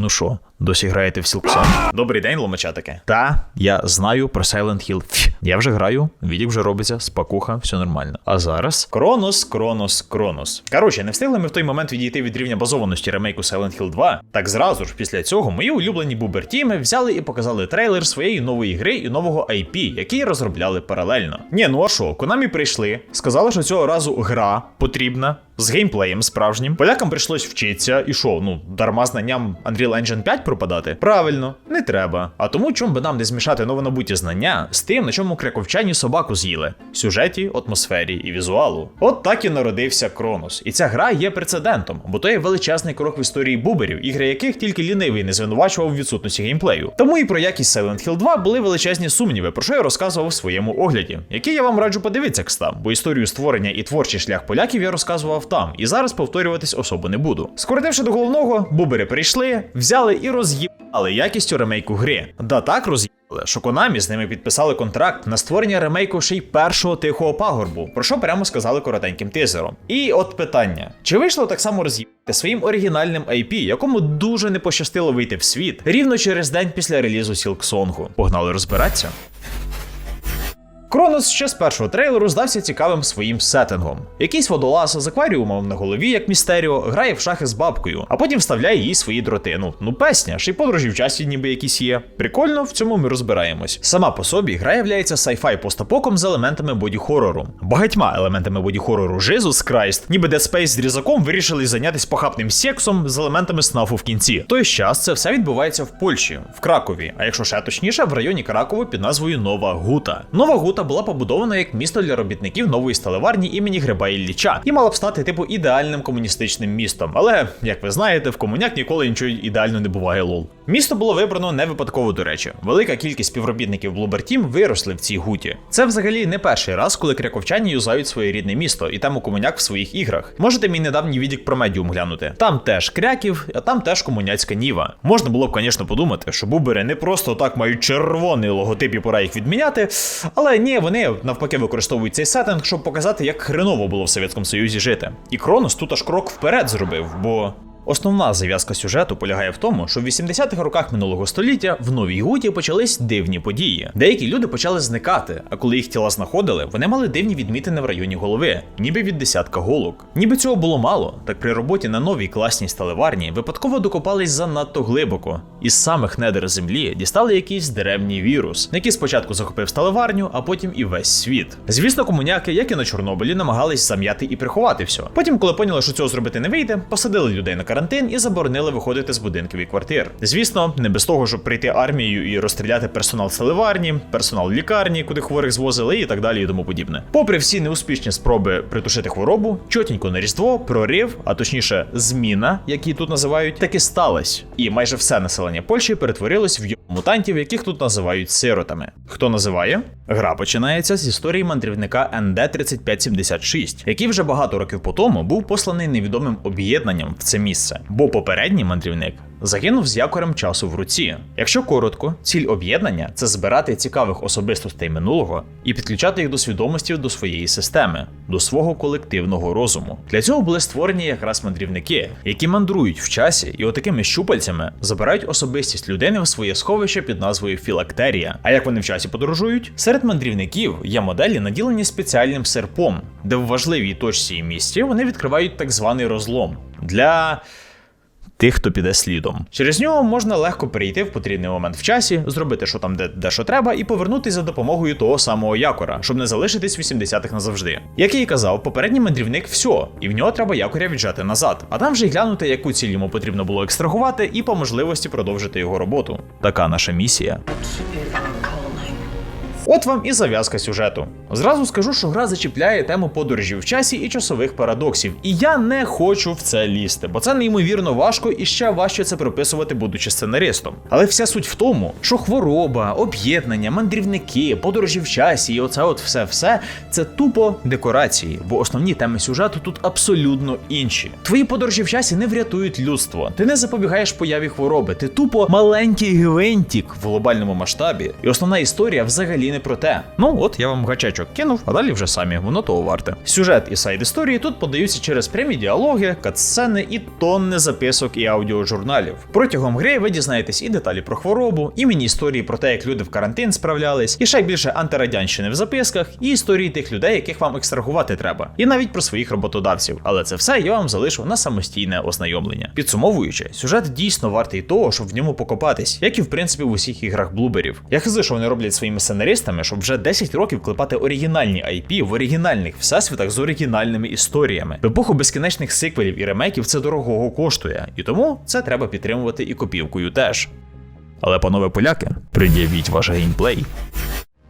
Ну що, досі граєте в Сілксон? Добрий день, ломачатики. Та, я знаю про Silent Hill. Фь, Я вже граю, відік вже робиться, спакуха, все нормально. А зараз Кронос, Кронос, Кронос. Коротше, не встигли ми в той момент відійти від рівня базованості ремейку Silent Hill 2. Так зразу ж після цього мої улюблені бубертіми взяли і показали трейлер своєї нової гри і нового IP, який розробляли паралельно. Ні, ну а що, Konami прийшли, сказали, що цього разу гра потрібна. З геймплеєм справжнім. Полякам прийшлось вчитися, і що, ну, дарма знанням Unreal Engine 5 пропадати? Правильно, не треба. А тому чому би нам не змішати новонабуті знання з тим, на чому криковчані собаку з'їли: сюжеті, атмосфері і візуалу. От так і народився Кронос. І ця гра є прецедентом, бо то є величезний крок в історії буберів, ігри яких тільки лінивий не звинувачував у відсутності геймплею. Тому і про якість Silent Hill 2 були величезні сумніви, про що я розказував в своєму огляді, який я вам раджу подивитися, кстав, бо історію створення і творчий шлях поляків я розказував там, і зараз повторюватись особо не буду. Скоротивши до головного, бубери прийшли, взяли і роз'їбали якістю ремейку гри. Да так роз'їбали, що Konami з ними підписали контракт на створення ремейку ще й першого тихого пагорбу, про що прямо сказали коротеньким тизером. І от питання: чи вийшло так само роз'їбати своїм оригінальним IP, якому дуже не пощастило вийти в світ рівно через день після релізу Сілксонгу? Погнали розбиратися. Кронос ще з першого трейлеру здався цікавим своїм сеттингом. Якийсь водолаз з акваріумом на голові, як Містеріо, грає в шахи з бабкою, а потім вставляє їй свої дроти. Ну, ну песня, ще й подорожі в часі ніби якісь є. Прикольно, в цьому ми розбираємось. Сама по собі гра являється сайфай постапоком з елементами боді-хорору. Багатьма елементами боді-хорору Jesus Christ, ніби Dead Space з різаком вирішили зайнятися похабним сексом з елементами снафу в кінці. Той час це все відбувається в Польщі, в Кракові, а якщо ще точніше, в районі Кракова під назвою Нова Гута. Нова Гута була побудована як місто для робітників нової сталеварні імені Гриба Ілліча і мала б стати типу ідеальним комуністичним містом. Але, як ви знаєте, в комуняк ніколи нічого ідеально не буває лол. Місто було вибрано не випадково, до речі. Велика кількість співробітників Bloober Team виросли в цій гуті. Це взагалі не перший раз, коли кряковчані юзають своє рідне місто і тему комуняк в своїх іграх. Можете мій недавній відік про медіум глянути. Там теж кряків, а там теж комуняцька ніва. Можна було б, звісно, подумати, що бубери не просто так мають червоний логотип і пора їх відміняти, але ні, вони навпаки використовують цей сеттинг, щоб показати, як хреново було в Совєтському Союзі жити. І Кронос тут аж крок вперед зробив, бо. Основна зав'язка сюжету полягає в тому, що в 80-х роках минулого століття в Новій Гуті почались дивні події. Деякі люди почали зникати, а коли їх тіла знаходили, вони мали дивні відмітини в районі голови, ніби від десятка голок. Ніби цього було мало, так при роботі на новій класній сталеварні випадково докопались занадто глибоко. Із самих недер землі дістали якийсь древній вірус, який спочатку захопив сталеварню, а потім і весь світ. Звісно, комуняки, як і на Чорнобилі, намагались зам'яти і приховати все. Потім, коли поняли, що цього зробити не вийде, посадили людей на карантин і заборонили виходити з будинків і квартир. Звісно, не без того, щоб прийти армією і розстріляти персонал сталеварні, персонал лікарні, куди хворих звозили, і так далі, і тому подібне. Попри всі неуспішні спроби притушити хворобу, чотенько на різдво, прорив, а точніше, зміна, як її тут називають, таки сталась. І майже все населення Польщі перетворилось в мутантів, яких тут називають сиротами. Хто називає? Гра починається з історії мандрівника НД-3576, який вже багато років по тому був посланий невідомим об'єднанням в це місце, бо попередній мандрівник загинув з якорем часу в руці. Якщо коротко, ціль об'єднання це збирати цікавих особистостей минулого і підключати їх до свідомості до своєї системи, до свого колективного розуму. Для цього були створені якраз мандрівники, які мандрують в часі і отакими щупальцями забирають особистість людини в своє сховище під назвою Філактерія. А як вони в часі подорожують? Серед мандрівників є моделі, наділені спеціальним серпом, де в важливій точці і місці вони відкривають так званий розлом для. Тих, хто піде слідом. Через нього можна легко перейти в потрібний момент в часі, зробити що там, де, де що треба, і повернутися за допомогою того самого якора, щоб не залишитись в 80-х назавжди. Як я і казав, попередній мандрівник все, і в нього треба якоря віджати назад, а там вже й глянути, яку ціль йому потрібно було екстрагувати, і по можливості продовжити його роботу. Така наша місія. От вам і зав'язка сюжету. Зразу скажу, що гра зачіпляє тему подорожів в часі і часових парадоксів. І я не хочу в це лізти, бо це неймовірно важко і ще важче це прописувати, будучи сценаристом. Але вся суть в тому, що хвороба, об'єднання, мандрівники, подорожі в часі і оце от все-все це тупо декорації, бо основні теми сюжету тут абсолютно інші. Твої подорожі в часі не врятують людство. Ти не запобігаєш появі хвороби, ти тупо маленький гвинтік в глобальному масштабі. І основна історія взагалі не не про те. Ну от я вам гачечок кинув, а далі вже самі, воно того варте. Сюжет і сайд історії тут подаються через прямі діалоги, катсцени і тонни записок і аудіожурналів. Протягом гри ви дізнаєтесь і деталі про хворобу, і міні-історії про те, як люди в карантин справлялись, і ще більше антирадянщини в записках, і історії тих людей, яких вам екстрагувати треба, і навіть про своїх роботодавців. Але це все я вам залишу на самостійне ознайомлення. Підсумовуючи, сюжет дійсно вартий того, щоб в ньому покопатись, як і в принципі в усіх іграх блуберів. Я хизи, що вони роблять своїми сценаристами, щоб вже 10 років клепати оригінальні IP в оригінальних всесвітах з оригінальними історіями. В епоху безкінечних сиквелів і ремейків це дорогого коштує, і тому це треба підтримувати і копівкою теж. Але, панове поляки, пред'явіть ваш геймплей.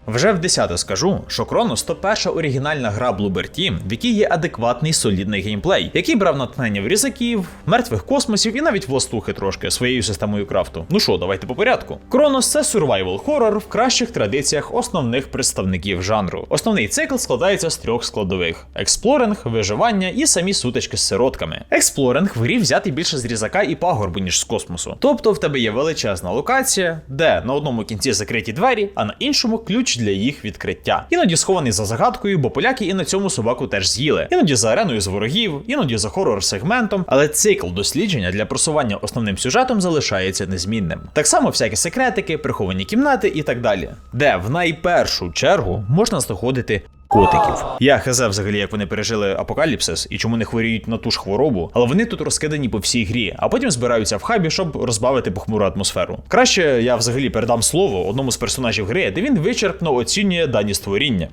Вже в десяте скажу, що Кронос то перша оригінальна гра Bloober Team, в якій є адекватний солідний геймплей, який брав натхнення в різаків, мертвих космосів і навіть властухи трошки своєю системою крафту. Ну що, давайте по порядку. Кронос це survival хоррор в кращих традиціях основних представників жанру. Основний цикл складається з трьох складових: експлоринг, виживання і самі сутички з сиротками. Експлоринг в грі взятий більше з різака і пагорбу, ніж з космосу. Тобто в тебе є величезна локація, де на одному кінці закриті двері, а на іншому ключ для їх відкриття. Іноді схований за загадкою, бо поляки і на цьому собаку теж з'їли. Іноді за ареною з ворогів, іноді за хорор сегментом, але цикл дослідження для просування основним сюжетом залишається незмінним. Так само всякі секретики, приховані кімнати і так далі, де в найпершу чергу можна знаходити. Котиків. Я хз взагалі, як вони пережили апокаліпсис і чому не хворіють на ту ж хворобу, але вони тут розкидані по всій грі, а потім збираються в хабі, щоб розбавити похмуру атмосферу. Краще я взагалі передам слово одному з персонажів гри, де він вичерпно оцінює дані створіння.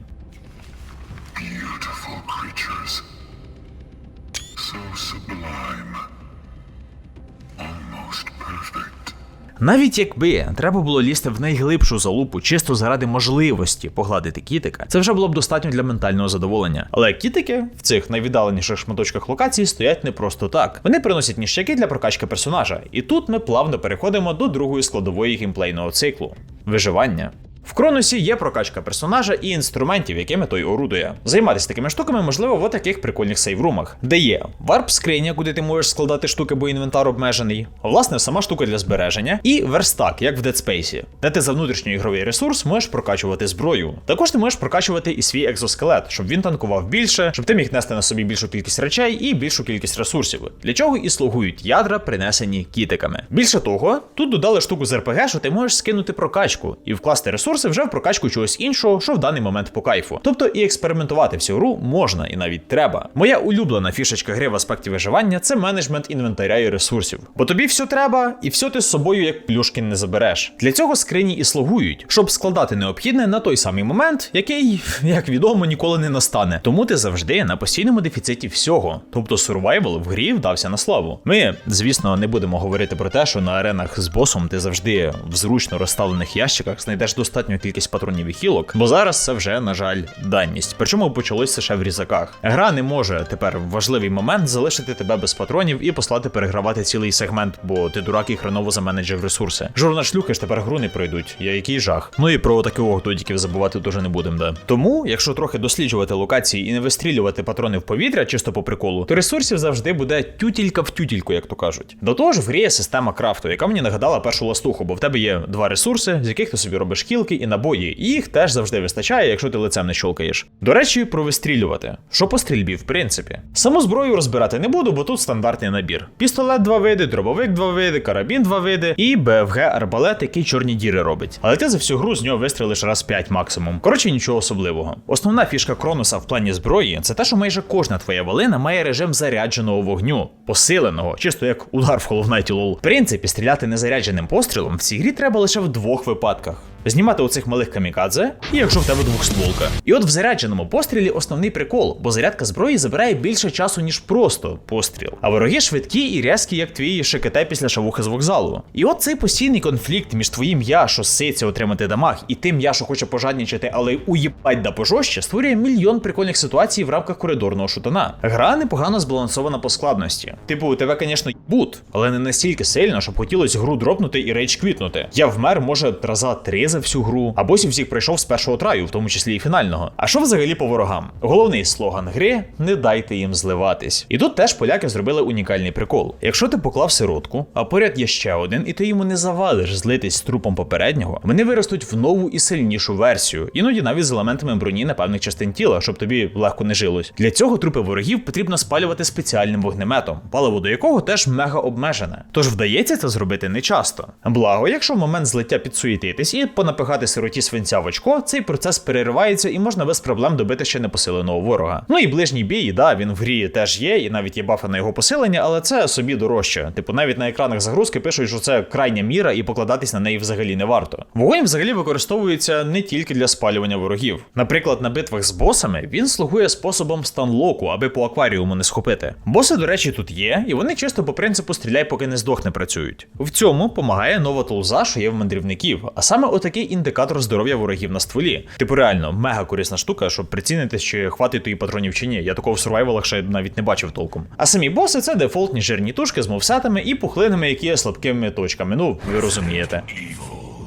Навіть якби треба було лізти в найглибшу залупу чисто заради можливості погладити кітика, це вже було б достатньо для ментального задоволення. Але кітики в цих найвіддаленіших шматочках локації стоять не просто так. Вони приносять ніщаки для прокачки персонажа, і тут ми плавно переходимо до другої складової геймплейного циклу виживання. В Кроносі є прокачка персонажа і інструментів, якими той орудує. Займатися такими штуками можливо в таких прикольних сейврумах, де є варп скриня, куди ти можеш складати штуки, бо інвентар обмежений, власне, сама штука для збереження, і верстак, як в Dead Space, де ти за внутрішньоігровий ресурс можеш прокачувати зброю. Також ти можеш прокачувати і свій екзоскелет, щоб він танкував більше, щоб ти міг нести на собі більшу кількість речей і більшу кількість ресурсів, для чого і слугують ядра, принесені кітиками. Більше того, тут додали штуку з РПГ, що ти можеш скинути прокачку і вкласти ресурси вже в прокачку чогось іншого, що в даний момент по кайфу. Тобто і експериментувати всю гру можна і навіть треба. Моя улюблена фішечка гри в аспекті виживання це менеджмент інвентаря і ресурсів. Бо тобі все треба, і все ти з собою як плюшки не забереш. Для цього скрині і слугують, щоб складати необхідне на той самий момент, який, як відомо, ніколи не настане. Тому ти завжди на постійному дефіциті всього. Тобто сурвайвал в грі вдався на славу. Ми, звісно, не будемо говорити про те, що на аренах з босом ти завжди в зручно розставлених ящиках знайдеш достатню кількість патронів і хілок, бо зараз це вже, на жаль, даність. Причому почалося ще в різаках. Гра не може тепер в важливий момент залишити тебе без патронів і послати перегравати цілий сегмент, бо ти дурак і хреново заменеджив ресурси. Журна шлюхи ж тепер гру не пройдуть. Я який жах. Ну і про таких додіків забувати дуже не будемо, да. Тому, якщо трохи досліджувати локації і не вистрілювати патрони в повітря чисто по приколу, то ресурсів завжди буде тютілька в тютільку, як то кажуть. До того ж, в грі є система крафту, яка мені нагадала першу ластуху, бо в тебе є два ресурси, з яких ти собі робиш кілки і набої, і їх теж завжди вистачає, якщо ти лицем не щолкаєш. До речі, про вистрілювати. Що по стрільбі, в принципі. Саму зброю розбирати не буду, бо тут стандартний набір. Пістолет два види, дробовик два види, карабін два види і БФГ арбалет, який чорні діри робить. Але ти за всю гру з нього вистрілиш раз 5 максимум. Коротше, нічого особливого. Основна фішка Кроноса в плані зброї це те, що майже кожна твоя валина має режим зарядженого вогню, посиленого, чисто як удар в Hollow LoL. В принципі, стріляти незарядженим пострілом в цій грі треба лише в двох випадках. Знімати оцих малих камікадзе, і якщо в тебе двохстволка. І от в зарядженому пострілі основний прикол, бо зарядка зброї забирає більше часу, ніж просто постріл. А вороги швидкі і рязкі, як твій шекете після шавухи з вокзалу. І от цей постійний конфлікт між твоїм я, що ситься отримати дамаг, і тим я, що хоче пожаднічати, але уїбать да пожорстче, створює мільйон прикольних ситуацій в рамках коридорного шутана. Гра непогано збалансована по складності. Типу, у тебе, звісно, бут, але не настільки сильно, щоб хотілося гру дропнути і рейдж квітнути. Я вмер, може, раза три за всю гру, а босів всіх пройшов з першого траю, в тому числі і фінального. А що взагалі по ворогам? Головний слоган гри не дайте їм зливатись. І тут теж поляки зробили унікальний прикол. Якщо ти поклав сиротку, а поряд є ще один, і ти йому не завалиш злитись з трупом попереднього, вони виростуть в нову і сильнішу версію, іноді навіть з елементами броні на певних частин тіла, щоб тобі легко не жилось. Для цього трупи ворогів потрібно спалювати спеціальним вогнеметом, паливо до якого теж мега обмежене. Тож вдається це зробити не часто. Благо, якщо в момент злиття підсуєтитись і понапихати сироті свинця в очко, цей процес переривається і можна без проблем добити ще непосиленого ворога. Ну і ближній бій, да, він в грі теж є, і навіть є бафи на його посилення, але це собі дорожче. Типу, навіть на екранах загрузки пишуть, що це крайня міра, і покладатись на неї взагалі не варто. Вогонь взагалі використовується не тільки для спалювання ворогів. Наприклад, на битвах з босами він слугує способом станлоку, аби по акваріуму не схопити. Боси, до речі, тут є, і вони чисто по принципу стріляй, поки не здохне працюють. В цьому допомагає нова тулза, що є в мандрівників, а саме отакий індикатор здоров'я ворогів на стволі. Типу, реально, мега корисна штука, щоб прицінити, чи хватить тої патронів чи ні. Я такого в сурвайвалах ще навіть не бачив толком. А самі боси це дефолтні жирні тушки з мовсетами і пухлинами, які є слабкими точками. Ну, ви розумієте.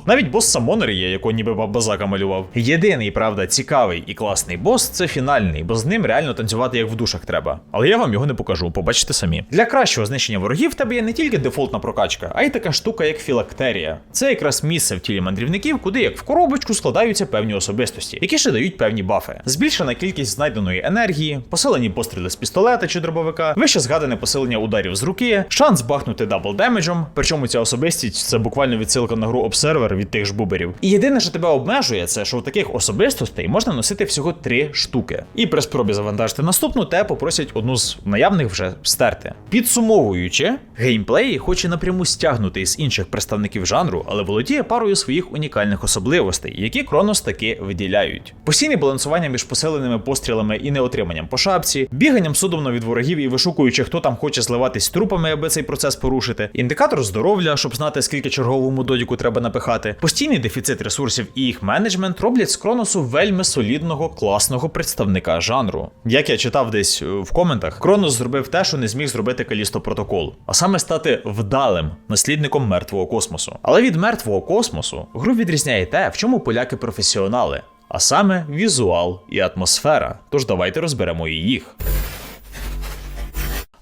Навіть бос Самонер є, якого ніби бабазака малював. Єдиний, правда, цікавий і класний бос це фінальний, бо з ним реально танцювати як в душах треба. Але я вам його не покажу, побачите самі. Для кращого знищення ворогів в тебе є не тільки дефолтна прокачка, а й така штука, як філактерія. Це якраз місце в тілі мандрівників, куди як в коробочку складаються певні особистості, які ще дають певні бафи. Збільшена кількість знайденої енергії, посилені постріли з пістолета чи дробовика, вище згадане посилення ударів з руки, шанс бахнути дабл демеджем, причому ця особистість це буквально відсилка на гру Observer від тих ж буберів. І єдине, що тебе обмежує, це що у таких особистостей можна носити всього три штуки. І при спробі завантажити наступну, те попросять одну з наявних вже стерти. Підсумовуючи, геймплей, хоч і напряму стягнутий з інших представників жанру, але володіє парою своїх унікальних особливостей, які Кронос таки виділяють. Постійне балансування між посиленими пострілами і неотриманням по шапці, біганням судомно від ворогів і вишукуючи, хто там хоче зливатись трупами, аби цей процес порушити, індикатор здоров'я, щоб знати, скільки черговому додіку треба напихати. Постійний дефіцит ресурсів і їх менеджмент роблять з Кроносу вельми солідного, класного представника жанру. Як я читав десь е, в коментах, Кронос зробив те, що не зміг зробити Калісто Протокол, а саме стати вдалим наслідником мертвого космосу. Але від мертвого космосу гру відрізняє те, в чому поляки професіонали, а саме візуал і атмосфера. Тож давайте розберемо і їх.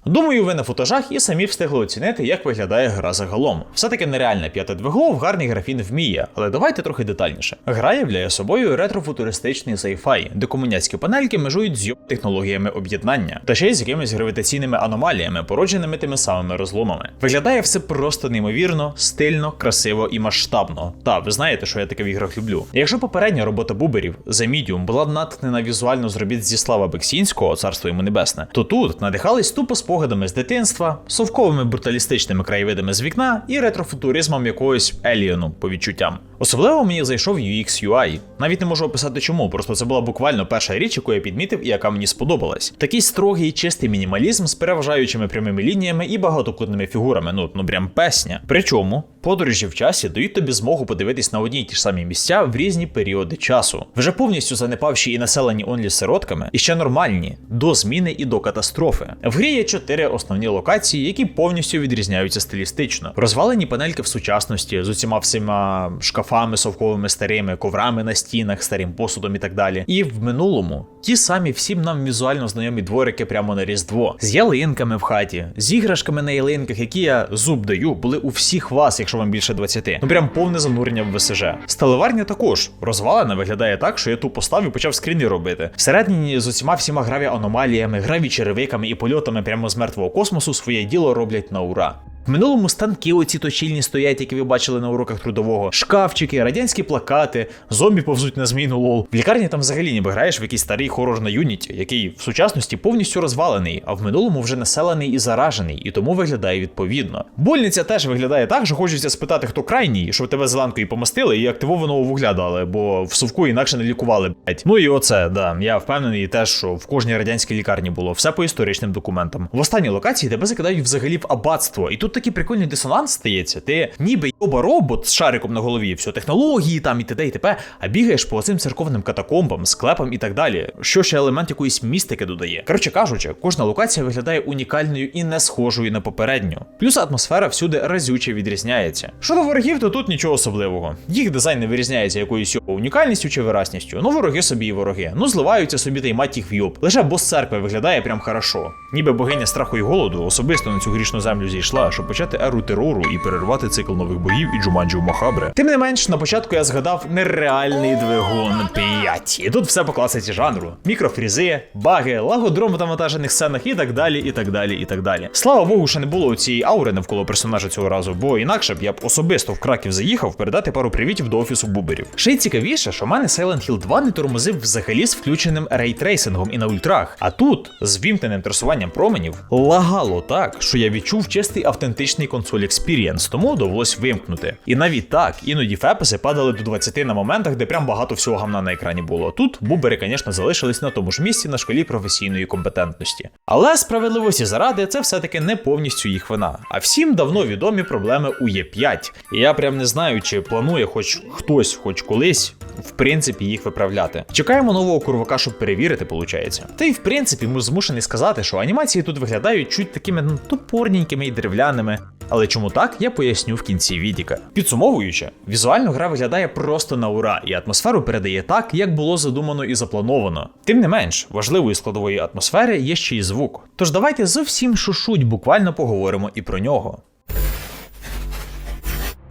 Думаю, ви на футажах і самі встигли оцінити, як виглядає гра загалом. Все-таки нереальне п'яте двигло в гарний графін вміє, але давайте трохи детальніше. Гра являє собою ретрофутуристичний сайфай, де комуняцькі панельки межують з йоб технологіями об'єднання, та ще й з якимись гравітаційними аномаліями, породженими тими самими розломами. Виглядає все просто неймовірно, стильно, красиво і масштабно. Та ви знаєте, що я таке в іграх люблю. Якщо попередня робота буберів The Medium була натхнена візуально з робіт зі Слава Бексінського, царство йому небесне, то тут надихались тупо спогадами з дитинства, совковими бруталістичними краєвидами з вікна і ретрофутуризмом якогось еліону по відчуттям. Особливо мені зайшов UX UI. Навіть не можу описати чому, просто це була буквально перша річ, яку я підмітив і яка мені сподобалась. Такий строгий чистий мінімалізм з переважаючими прямими лініями і багатокутними фігурами. Ну ну прям песня. Причому подорожі в часі дають тобі змогу подивитись на одні й ті ж самі місця в різні періоди часу. Вже повністю занепавші і населені онлі сиротками, і ще нормальні до зміни і до катастрофи. В грі є чотири основні локації, які повністю відрізняються стилістично. Розвалені панельки в сучасності з усіма всіма шкафами совковими старими, коврами на стінах, старим посудом і так далі. І в минулому ті самі всім нам візуально знайомі дворики прямо на Різдво, з ялинками в хаті, з іграшками на ялинках, які я зуб даю, були у всіх вас, якщо вам більше 20. Ну прям повне занурення в ВСЖ. Сталеварня також розвалена виглядає так, що я ту поставив і почав скріни робити. Всередині з усіма всіма граві аномаліями, граві черевиками і польотами прямо з мертвого космосу своє діло роблять на ура. В минулому станки оці точильні стоять, які ви бачили на уроках трудового, шкафчики, радянські плакати, зомбі повзуть на зміну лол. В лікарні там взагалі ніби граєш в якийсь старий хорор на юніті, який в сучасності повністю розвалений, а в минулому вже населений і заражений, і тому виглядає відповідно. Больниця теж виглядає так, що хочеться спитати, хто крайній, щоб тебе зеленкою помастили і активованого вугля дали, бо в совку інакше не лікували. Блять. Ну і оце, да. Я впевнений теж, що в кожній радянській лікарні було все по історичним документам. В останній локації тебе закидають взагалі в аббатство, і тут такий прикольний дисонанс стається. Ти ніби йоба робот з шариком на голові, все технології там і т.д. і т.п., а бігаєш по цим церковним катакомбам, склепам і так далі. Що ще елемент якоїсь містики додає. Коротше кажучи, кожна локація виглядає унікальною і не схожою на попередню. Плюс атмосфера всюди разюче відрізняється. Щодо ворогів, то тут нічого особливого. Їх дизайн не вирізняється якоюсь унікальністю чи виразністю. Ну вороги собі і вороги. Ну зливаються собі та й мать їх в йоб. Лише бос церкви виглядає прям хорошо. Ніби богиня страху і голоду особисто на цю грішну землю зійшла, щоб почати еру терору і перервати цикл нових боїв і джуманджів Махабре. Тим не менш, на початку я згадав нереальний двигун 5. І тут все по класиці жанру: мікрофрізи, баги, лагодром в навантажених сценах і так далі, і так далі, і так далі. Слава Богу, що не було цієї аури навколо персонажа цього разу, бо інакше б я б особисто в Краків заїхав передати пару привітів до офісу буберів. Ще й цікавіше, що в мене Silent Hill 2 не тормозив взагалі з включеним рейтрейсингом і на ультрах. А тут, з вімкненим трасуванням променів, лагало так, що я відчув чистий автентичний консоль експірієнс, тому довелось вимкнути. І навіть так, іноді феписи падали до 20 на моментах, де прям багато всього гамна на екрані було. Тут бубери, звісно, залишились на тому ж місці на шкалі професійної компетентності. Але справедливості заради це все-таки не повністю їх вина. А всім давно відомі проблеми у Є5. І я прям не знаю, чи планує хоч хтось, хоч колись. В принципі, їх виправляти. Чекаємо нового курвака, щоб перевірити, получається. Та й в принципі, ми змушений сказати, що анімації тут виглядають чуть такими ну, топорненькими і деревляними. Але чому так, я поясню в кінці відіка. Підсумовуючи, візуально гра виглядає просто на ура, і атмосферу передає так, як було задумано і заплановано. Тим не менш, важливою складової атмосфери є ще й звук. Тож давайте зовсім шушуть буквально поговоримо і про нього.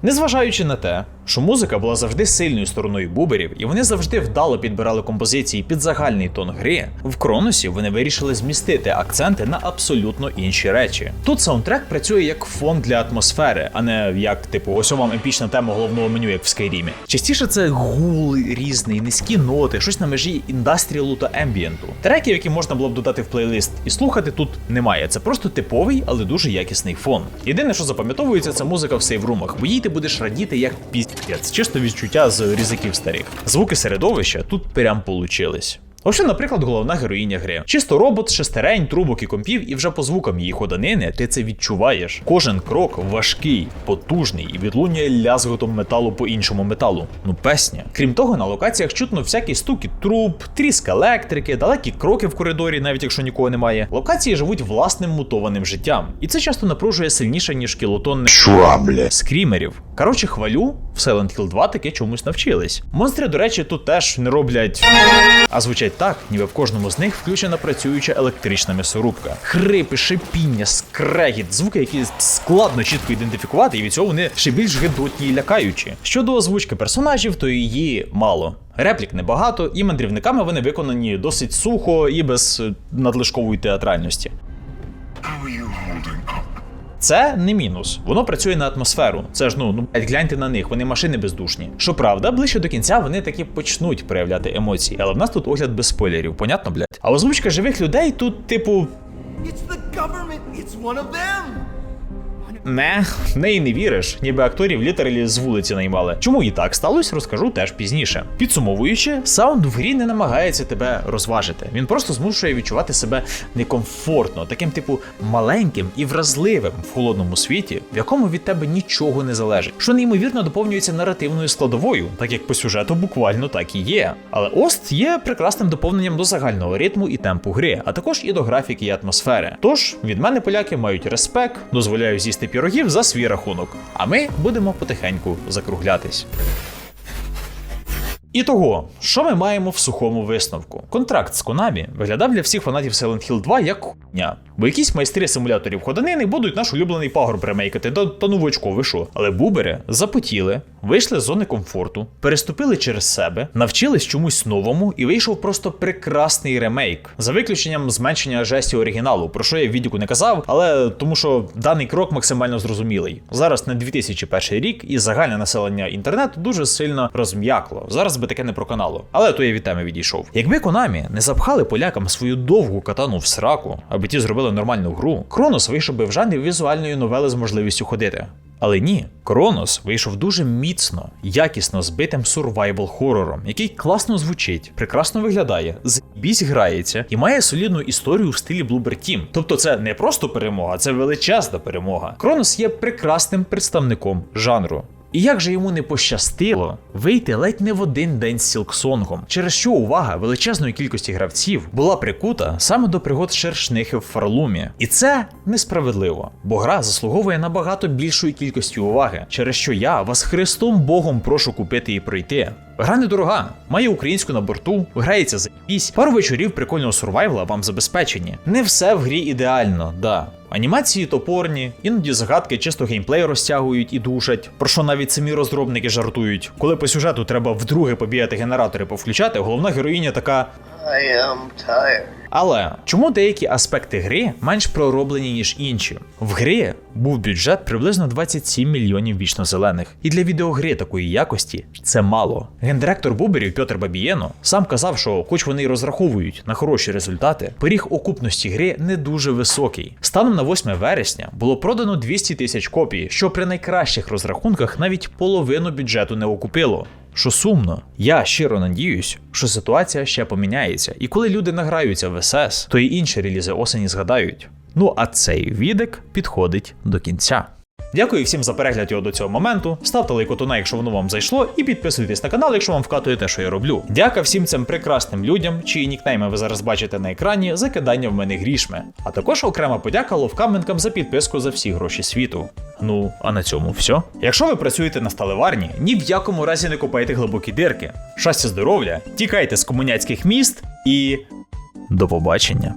Незважаючи на те, що музика була завжди сильною стороною буберів, і вони завжди вдало підбирали композиції під загальний тон гри, в Кроносі вони вирішили змістити акценти на абсолютно інші речі. Тут саундтрек працює як фон для атмосфери, а не як, типу, ось вам епічна тема головного меню, як в Скайрімі. Частіше це гул різний, низькі ноти, щось на межі індастріалу та ембієнту. Треків, які можна було б додати в плейлист і слухати, тут немає. Це просто типовий, але дуже якісний фон. Єдине, що запам'ятовується, це музика в сейврумах, бо їй ти будеш радіти як піздець. Чисто відчуття з різиків старих. Звуки середовища тут прям получились. Ось, наприклад, головна героїня гри. Чисто робот, шестерень, трубок і компів, і вже по звукам її ходанини ти це відчуваєш. Кожен крок важкий, потужний і відлунює лязготом металу по іншому металу. Ну песня. Крім того, на локаціях чутно всякі стуки труб, тріск електрики, далекі кроки в коридорі, навіть якщо нікого немає. Локації живуть власним мутованим життям, і це часто напружує сильніше, ніж кілотонне скрімерів. Коротше, хвалю, в Silent Hill 2 таки чомусь навчились. Монстри, до речі, тут теж не роблять, а звучать так, ніби в кожному з них включена працююча електрична м'ясорубка. Хрипи, шипіння, скрегіт, звуки, які складно чітко ідентифікувати, і від цього вони ще більш гидотні і лякаючі. Щодо озвучки персонажів, то її мало. Реплік небагато, і мандрівниками вони виконані досить сухо і без надлишкової театральності. How are you holding up? Це не мінус, воно працює на атмосферу. Це ж ну, ну гляньте на них, вони машини бездушні. Щоправда, ближче до кінця вони таки почнуть проявляти емоції, але в нас тут огляд без спойлерів, понятно, блядь? А озвучка живих людей тут, типу, It's the government. It's one of them. Не, в неї не віриш, ніби акторів літералі з вулиці наймали. Чому і так сталося, розкажу теж пізніше. Підсумовуючи, саунд в грі не намагається тебе розважити. Він просто змушує відчувати себе некомфортно, таким типу маленьким і вразливим в холодному світі, в якому від тебе нічого не залежить, що неймовірно доповнюється наративною складовою, так як по сюжету буквально так і є. Але Ост є прекрасним доповненням до загального ритму і темпу гри, а також і до графіки і атмосфери. Тож від мене поляки мають респект, дозволяю з'їсти пірогів за свій рахунок. А ми будемо потихеньку закруглятись. І того, що ми маємо в сухому висновку? Контракт з Konami виглядав для всіх фанатів Silent Hill 2 як хуйня. Бо якісь майстри симуляторів ходанини будуть наш улюблений пагорб ремейкати та, та новочко ви що. Але бубери запотіли, вийшли з зони комфорту, переступили через себе, навчились чомусь новому, і вийшов просто прекрасний ремейк. За виключенням зменшення жесті оригіналу, про що я в відіку не казав, але тому що даний крок максимально зрозумілий. Зараз не 2001 рік, і загальне населення інтернету дуже сильно розм'якло. Зараз би таке не проканало. Але то я від теми відійшов. Якби Konami не запхали полякам свою довгу катану в сраку, аби ті зробили нормальну гру, Кронос вийшов би в жанрі візуальної новели з можливістю ходити. Але ні, Кронос вийшов дуже міцно, якісно збитим сурвайвал хорором, який класно звучить, прекрасно виглядає, збісь грається і має солідну історію в стилі Bloober Team. Тобто це не просто перемога, це величезна перемога. Кронос є прекрасним представником жанру. І як же йому не пощастило вийти ледь не в один день з Сілксонгом, через що увага величезної кількості гравців була прикута саме до пригод шершнихи в Фарлумі. І це несправедливо, бо гра заслуговує набагато більшої кількості уваги, через що я вас Христом Богом прошу купити і пройти. Гра недорога, має українську на борту, грається за пісь, пару вечорів прикольного сурвайвла вам забезпечені. Не все в грі ідеально, да. Анімації топорні, іноді загадки чисто геймплей розтягують і душать, про що навіть самі розробники жартують. Коли по сюжету треба вдруге побігати генератори повключати, головна героїня така. I am tired. Але чому деякі аспекти гри менш пророблені, ніж інші? В грі був бюджет приблизно 27 мільйонів вічно зелених, і для відеогри такої якості це мало. Гендиректор Буберів Пьотр Бабієно сам казав, що, хоч вони й розраховують на хороші результати, поріг окупності гри не дуже високий. Станом на 8 вересня було продано 200 тисяч копій, що при найкращих розрахунках навіть половину бюджету не окупило. Що сумно, я щиро надіюсь, що ситуація ще поміняється, і коли люди награються в СС, то й інші релізи осені згадають. Ну а цей відик підходить до кінця. Дякую всім за перегляд його до цього моменту. Ставте лайкотуна, якщо воно вам зайшло, і підписуйтесь на канал, якщо вам вкатує те, що я роблю. Дяка всім цим прекрасним людям, чиї нікнейми ви зараз бачите на екрані, за кидання в мене грішми. А також окрема подяка ловкаменкам за підписку за всі гроші світу. Ну, а на цьому все. Якщо ви працюєте на сталеварні, ні в якому разі не копайте глибокі дирки. Щастя, здоров'я, тікайте з комуняцьких міст і. До побачення.